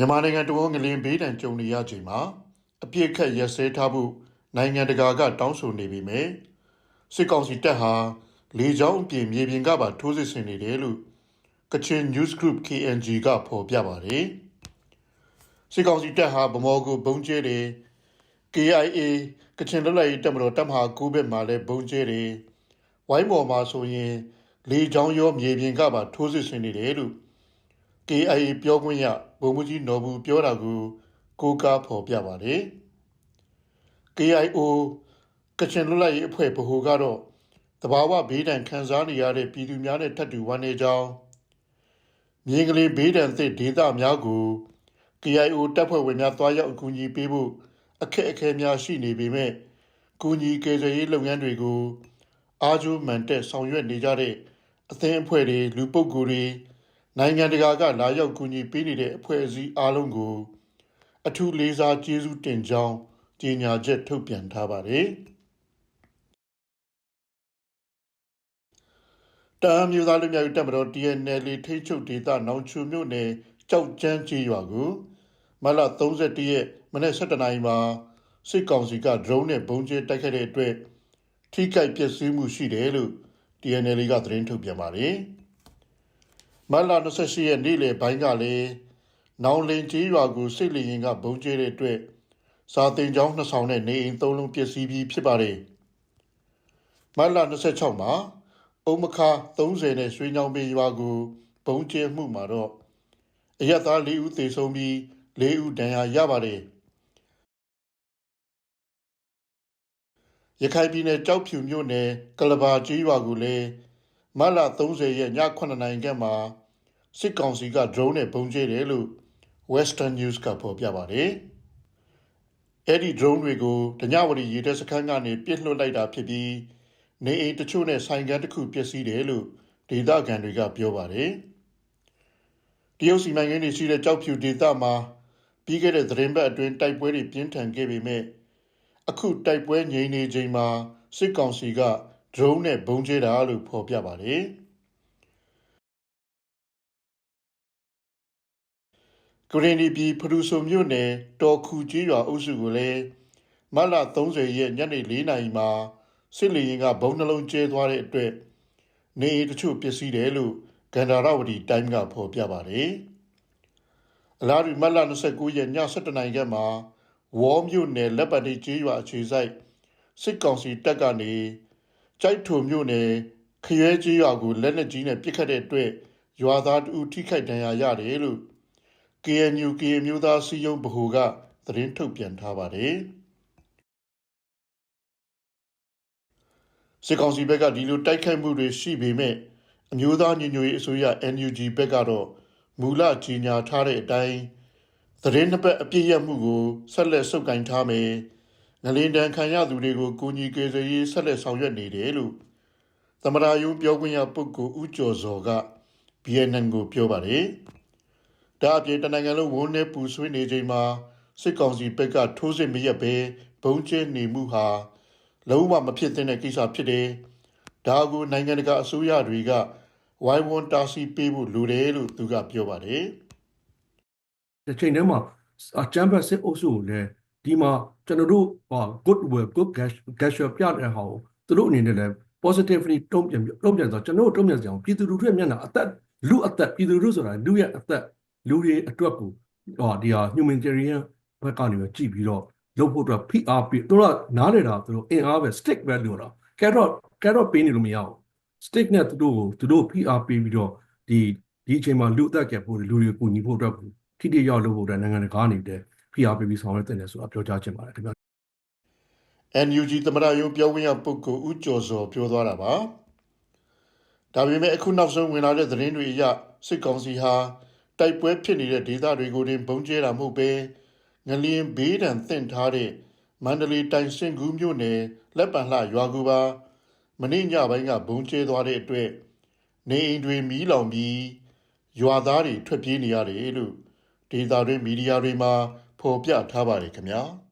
မြန်မာနိုင်ငံတဝန်းငလင်ဘေးဒဏ်ကြုံနေရချိန်မှာအပြစ်ခတ်ရက်စဲထားဖို့နိုင်ငံတကာကတောင်းဆိုနေပေမယ့်စစ်ကောင်စီတပ်ဟာလေကြောင်းအပြင်မြေပြင်ကပါထိုးစစ်ဆင်နေတယ်လို့ကချင် News Group KNG ကဖော်ပြပါတယ်စစ်ကောင်စီတပ်ဟာဗမော်ကိုဘုံကျဲတယ် KIA ကချင်လွတ်လပ်ရေးတပ်မတော်တပ်မဟာ9ဘက်မှာလည်းဘုံကျဲတယ်ဝိုင်းမော်မှာဆိုရင် လေကြောင်းရောမြေပြင်ကပါထိုးစစ်ဆင်နေတယ်လို့ KIA ပြောခွင့်ရ ဗိုလ်မှူးကြီးနော်ဘူးပြောတာကိုကိုးကားဖော်ပြပါတယ်။ KIO ကချင်လွတ်လပ်ရေးအဖွဲ့ဗဟိုကတော့တဘာဝဘေးဒဏ်ခံစားနေရတဲ့ပြည်သူများနဲ့ထပ်တူဝမ်းနေကြောင်းမြင်းကလေးဘေးဒဏ်သစ်ဒေသများကို KIO တပ်ဖွဲ့ဝင်များတွားရောက်အကူအညီပေးဖို့အခက်အခဲများရှိနေပေမဲ့ကူညီကယ်ဆယ်ရေးလုပ်ငန်းတွေကိုအားကျိုးမှန်တက်ဆောင်ရွက်နေကြတဲ့အသင်းအဖွဲ့တွေလူပုဂ္ဂိုလ်တွေ နိုင်ငံတကာကလာရောက်ကူညီပေးနေတဲ့အဖွဲ့အစည်းအားလုံးကို အထူးလေးစားကျေးဇူးတင်ကြောင်းကြေညာချက်ထုတ်ပြန်ထားပါတယ်။တအမျိုးသားလူမျိုးရေးတပ်မတော် TNL ထိချုပ်ဒေသနောင်ချူမြို့နယ်ကြောက်ကျန်းကြီးရွာကိုမလ31ရက်မနေ့7နာရီမှာစစ်ကောင်စီက drone နဲ့ဘုံကျဲတိုက်ခိုက်တဲ့အတွက်ထိခိုက်ပျက်စီးမှုရှိတယ်လို့ TNL ကသတင်းထုတ်ပြန်ပါတယ်။ မတ်လ28ရက်နေ့လယ်ပိုင်းကလည်းနောင်လင်ကြီးရွာကိုစစ်လီရင်ကဘုံကျဲတဲ့အတွက်စာတင်ကျောင်းနှစ်ဆောင်နဲ့နေအိမ်သုံးလုံးပျက်စီးပြီးဖြစ်ပါတယ်။မတ်လ26မှာအုံမခါ30နဲ့ရွှေညောင်ပေရွာကိုဘုံကျဲမှုမှာတော့အရက်သား၄ဦးသေဆုံးပြီး၄ဦးဒဏ်ရာရပါတယ်။ရခိုင်ပြည်နယ်ကြောက်ဖြူမြို့နယ်ကလဘာကြီးရွာကိုလည်း မတ်လ30ရက်ည9နာရီခန့်မှာစစ်ကောင်စီက drone နဲ့ပုံကျဲတယ်လို့ Western News ကဖော်ပြပါတယ်။အဲ့ဒီ drone တွေကိုတညဝရီရေတပ်စခန်းကနေပြစ်လွှတ်လိုက်တာဖြစ်ပြီးနေအိမ်တချို့နဲ့ဆိုင်ကန်းတစ်ခုပျက်စီးတယ်လို့ဒေသခံတွေကပြောပါတယ်။တရုတ်စီမံကိန်းတွေရှိတဲ့ကြောက်ဖြူဒေသမှာပြီးခဲ့တဲ့သတင်းပတ်အတွင်းတိုက်ပွဲတွေပြင်းထန်ခဲ့ပေမဲ့အခုတိုက်ပွဲငြိမ်နေချိန်မှာစစ်ကောင်စီက drone နဲ့ဘုံကျဲတာလို့ဖော်ပြပါတယ်။ကရင်ဒီပြည်ဖရူဆိုမြို့နယ်တော်ခူကြီးရွာအုပ်စုကိုလည်းမတ်လ30ရက်ညနေ4နာရီမှာစစ်လေရင်ကဘုံနှလုံးကျဲသွားတဲ့အတွက်နေအိမ်တချို့ပျက်စီးတယ်လို့ဂန္ဓာရဝတီတိုင်းကဖော်ပြပါတယ်။အလားတူမတ်လ29ရက်ည7နာရီကမှဝေါ်မြို့နယ်လက်ပတ်တီကြီးရွာအခြေဆိုင်စစ်ကောင်စီတပ်ကနေ ကြိုက်ထုံမြို့နယ်ခရဲကြီးရွာကိုလက်နက်ကြီးနဲ့ပစ်ခတ်တဲ့အတွက်ရွာသားတူထိခိုက်ဒဏ်ရာရတယ်လို့ KNU ကမျိုးသားစီယုံဗဟိုကသတင်းထုတ်ပြန်ထားပါတယ်စစ်ကောင်စီဘက်ကဒီလိုတိုက်ခိုက်မှုတွေရှိပေမဲ့အမျိုးသားညီညွတ်ရေးအစိုးရ NUG ဘက်ကတော့မူလကြီးညာထားတဲ့အတိုင်းသတင်းနှစ်ပတ်အပြည့်ရမှုကိုဆက်လက်စုပ်ကိုင်ထားမယ် ငလင်တန်ခံရသူတွေကိုကိုကြီးကေစရေးဆက်လက်ဆောင်ရွက်နေတယ်လို့သမရာယုံပြောခွင့်ရပုဂ္ဂိုလ်ဦးကျော်စောက BNN ကိုပြောပါတယ်ဒါအပြင်တနိုင်ငံလုံးဝန်းနေပူဆွေးနေချိန်မှာစစ်ကောင်စီဘက်ကထိုးစစ်မရက်ပဲဘုံကျဲနေမှုဟာလုံးဝမဖြစ်သင့်တဲ့ကိစ္စဖြစ်တယ်။ဒါကိုနိုင်ငံတကာအစိုးရတွေကဝိုင်းဝန်းတားဆီးပေးဖို့လိုတယ်လို့သူကပြောပါတယ်။တစ်ချိန်တည်းမှာအချမ်းဘတ်စစ်အုပ်စုကိုလည်း ဒီမှာကျွန်တော်တို့ဟာ good will good gesture ပြတဲ့ဟာကိုသူတို့အနေနဲ့လည်း positively တုံ့ပြန်တုံ့ပြန်ဆိုကျွန်တော်တို့တုံ့ပြန်ကြအောင်ပြည်သူလူထုရဲ့မျက်နှာအသက်လူအသက်ပြည်သူလူထုဆိုတာလူရဲ့အသက်လူတွေအတွက်ကိုဟောဒီဟာ humanitarian ဘက်ကနေကြည့်ပြီးတော့လုပ်ဖို့အတွက်ဖိအားပေးသူတို့ကနားလေတာသူတို့အင်အားပဲ stick ပဲလို့တော့ carrot carrot ပေးနေလို့မရဘူး stick နဲ့သူတို့ကိုသူတို့ဖိအားပေးပြီးတော့ဒီဒီအချိန်မှာလူအသက်ကယ်ဖို့လူတွေကိုညီဖို့အတွက်ထိတိရောက်လို့ဖို့အတွက်နိုင်ငံတကာနေတဲ့ ဖိအားပေးပြီးဆောင်ရွက်တဲ့တယ်ဆိုတာပြောကြားချင်ပါတယ်ခင်ဗျာ NUG သမရယုံပြောခွင့်ရပုဂ္ဂိုလ်ဦးကျော်စောပြောသွားတာပါဒါပေမဲ့အခုနောက်ဆုံးဝင်လာတဲ့သတင်းတွေအရစစ်ကောင်စီဟာတိုက်ပွဲဖြစ်နေတဲ့ဒေသတွေကိုတင်ဘုံကျဲတာမဟုတ်ပဲငလျင်ဘေးဒဏ်သင့်ထားတဲ့မန္တလေးတိုင်းစင်ကူးမြို့နယ်လက်ပံလှရွာကူပါမနေ့ညပိုင်းကဘုံကျဲသွားတဲ့အတွက်နေအိမ်တွေမီးလောင်ပြီးရွာသားတွေထွက်ပြေးနေရတယ်လို့ဒေသတွင်းမီဒီယာတွေမှာ ဖော်ပြထားပါတယ်ခင်ဗျာ။